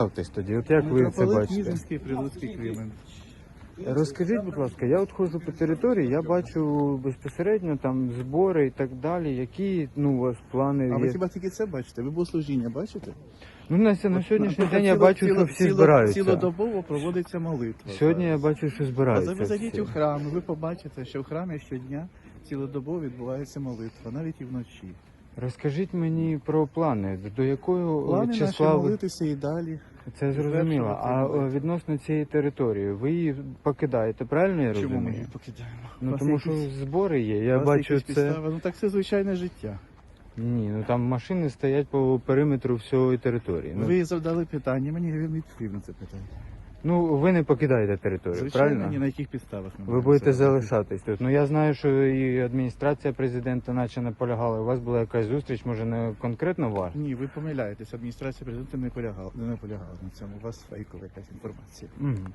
Ставтесь тоді, от як ви це бачите? Ніжинський, Прилуцький Кремен. Розкажіть, будь ласка, я от ходжу по території, я бачу безпосередньо там збори і так далі. Які ну у вас плани А ви хіба тільки це бачите? Ви богослужіння бачите? Ну на, ся- на сьогоднішній день я бачу, що всі збираються. Цілодобово проводиться молитва. Сьогодні я бачу, що А збираються. ви зайдіть всі. у храм, і ви побачите, що в храмі щодня цілодобово відбувається молитва, навіть і вночі. Розкажіть мені про плани, до якого Плани наші числа ви молитися і далі. це зрозуміло. А е, відносно цієї території, ви її покидаєте, правильно я Чому ми розумію? її покидаємо? У Ну вас тому що якісь- збори є. у Я вас бачу якісь це. підстави? Ну так це звичайне життя. Ні, ну там машини стоять по периметру всієї території. Ну, Ви задали питання, мені він відповів на це питання. Ну ви не покидаєте територію, Звичайно, правильно? ні на яких підставах ми Ви маємо будете це робити. залишатись тут. Ну я знаю, що і адміністрація президента наче наполягала. У вас була якась зустріч, може не конкретно ваша? Ні, ви помиляєтесь. Адміністрація президента не полягала, не наполягала на цьому. У вас фейкова якась інформація. Угу.